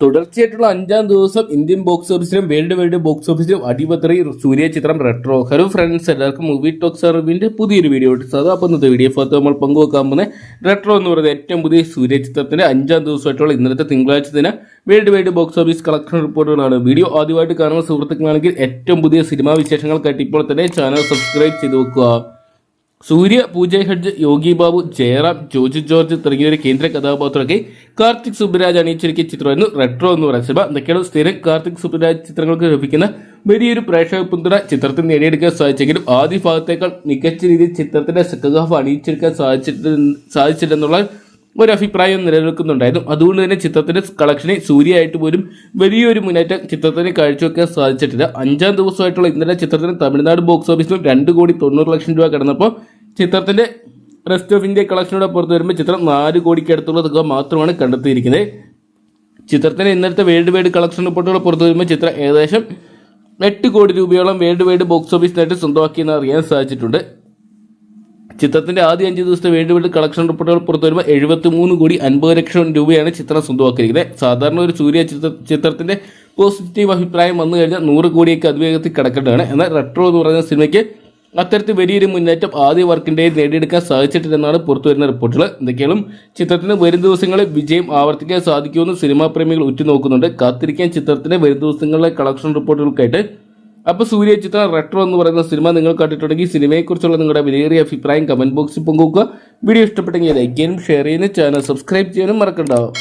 തുടർച്ചയായിട്ടുള്ള അഞ്ചാം ദിവസം ഇന്ത്യൻ ബോക്സ് ഓഫീസിലും വേൾഡ് വൈഡ് ബോക്സ് ഓഫീസിലും അടിപത്രി സൂര്യ ചിത്രം റെട്രോ ഹലോ ഫ്രണ്ട്സ് എല്ലാവർക്കും മൂവി ടോക്സ് സർവിന്റെ പുതിയൊരു വീഡിയോ ഇട്ട് സാധാ അപ്പം ഇന്നത്തെ വീഡിയോ ഫോട്ടോ നമ്മൾ പങ്കുവെക്കാൻ പോകുന്ന റെട്രോ എന്ന് പറയുന്നത് ഏറ്റവും പുതിയ സൂര്യ ചിത്രത്തിന്റെ അഞ്ചാം ദിവസമായിട്ടുള്ള ഇന്നലത്തെ തിങ്കളാഴ്ച ദിന world wide box office collection റിപ്പോർട്ടുകളാണ് വീഡിയോ ആദ്യമായിട്ട് കാണുന്ന സുഹൃത്തുക്കളാണെങ്കിൽ ഏറ്റവും പുതിയ സിനിമാ വിശേഷങ്ങൾ ഇപ്പോൾ തന്നെ ചാനൽ സബ്സ്ക്രൈബ് ചെയ്ത് വെക്കുക. സൂര്യ പൂജ ഹെഡ്ജ് യോഗി ബാബു ജയറാം ജോജു ജോർജ് തുടങ്ങിയവരെ കേന്ദ്ര കഥാപാത്രമൊക്കെ കാർത്തിക് സുബ്രാജ് അണിയിച്ചൊരുക്കിയ ചിത്രമായിരുന്നു റെട്രോ എന്ന് പറയുന്ന സിനിമ. എന്തൊക്കെയാണ് സ്ഥിരം കാർത്തിക് സുബ്രാജ് ചിത്രങ്ങൾക്ക് ലഭിക്കുന്ന വലിയൊരു പ്രേക്ഷക പിന്തുണ. ചിത്രത്തിൽ നേടിയെടുക്കാൻ സാധിച്ചെങ്കിലും ആദ്യ ഭാഗത്തേക്കാൾ മികച്ച രീതിയിൽ ചിത്രത്തിന്റെ സെക്കൻഡ് ഹാഫ് അണിയിച്ചെടുക്കാൻ സാധിച്ചിട്ട് സാധിച്ചില്ലെന്നുള്ള ഒരു അഭിപ്രായം നിലനിൽക്കുന്നുണ്ടായിരുന്നു. അതുകൊണ്ട് തന്നെ ചിത്രത്തിന്റെ കളക്ഷനെ സൂര്യയായിട്ട് പോലും വലിയൊരു മുന്നേറ്റം ചിത്രത്തിന് കാഴ്ചവെക്കാൻ സാധിച്ചിട്ടില്ല. അഞ്ചാം ദിവസമായിട്ടുള്ള ഇന്നലെ ചിത്രത്തിന് തമിഴ്നാട് ബോക്സ് ഓഫീസിലും രണ്ട് കോടി തൊണ്ണൂറ് ലക്ഷം രൂപ കിടന്നപ്പോൾ ചിത്രത്തിന്റെ റെസ്റ്റ് ഓഫ് ഇന്ത്യ കളക്ഷനോടെ പുറത്തു വരുമ്പോൾ ചിത്രം നാല് കോടിക്ക് അടുത്തുള്ള തുക മാത്രമാണ് കണ്ടെത്തിയിരിക്കുന്നത്. ചിത്രത്തിന് ഇന്നലത്തെ വേൾഡ് വൈഡ് കളക്ഷൻ റിപ്പോർട്ടുകൾ പുറത്തു വരുമ്പോൾ ചിത്രം ഏകദേശം എട്ട് കോടി രൂപയോളം വേൾഡ് വൈഡ് ബോക്സ് ഓഫീസിനായിട്ട് സ്വന്തമാക്കിയെന്ന് അറിയാൻ സാധിച്ചിട്ടുണ്ട്. ചിത്രത്തിന്റെ ആദ്യ അഞ്ച് ദിവസത്തെ വേണ്ടി വൈഡ് കളക്ഷൻ റിപ്പോർട്ടുകൾ പുറത്തു വരുമ്പോൾ എഴുപത്തി മൂന്ന് കോടി അൻപത് ലക്ഷം രൂപയാണ് ചിത്രം സ്വന്തമാക്കിയിരിക്കുന്നത്. സാധാരണ ഒരു സൂര്യ ചിത്ര ചിത്രത്തിന്റെ പോസിറ്റീവ് അഭിപ്രായം വന്നു കഴിഞ്ഞാൽ നൂറ് കോടിയൊക്കെ അതിവേഗത്തിൽ കിടക്കേണ്ടതാണ്. എന്നാൽ റെട്രോ എന്ന് പറയുന്ന സിനിമയ്ക്ക് അത്തരത്തിൽ വലിയൊരു മുന്നേറ്റം ആദ്യ വർക്കിന്റെ നേടിയെടുക്കാൻ സാധിച്ചിട്ടില്ലെന്നാണ് പുറത്തു വരുന്ന റിപ്പോർട്ടുകൾ. എന്തൊക്കെയാലും ചിത്രത്തിന് വരും ദിവസങ്ങളിൽ വിജയം ആവർത്തിക്കാൻ സാധിക്കുമെന്ന് സിനിമാ പ്രേമികൾ ഉറ്റുനോക്കുന്നുണ്ട്. കാത്തിരിക്കാൻ ചിത്രത്തിന് വരും ദിവസങ്ങളിലെ കളക്ഷൻ റിപ്പോർട്ടുകൾക്കായിട്ട് അപ്പോൾ സൂര്യ ചിത്ര റെട്രോ എന്ന് പറയുന്ന സിനിമ നിങ്ങൾ കണ്ടിട്ടുണ്ടെങ്കിൽ സിനിമയെക്കുറിച്ചുള്ള നിങ്ങളുടെ വിലയേറിയ അഭിപ്രായം കമന്റ് ബോക്സിൽ പങ്കുവെക്കുക. വീഡിയോ ഇഷ്ടപ്പെട്ടെങ്കിൽ ലൈക്ക് ചെയ്യാനും ഷെയർ ചെയ്യാനും ചാനൽ സബ്സ്ക്രൈബ് ചെയ്യാനും മറക്കണ്ടാവും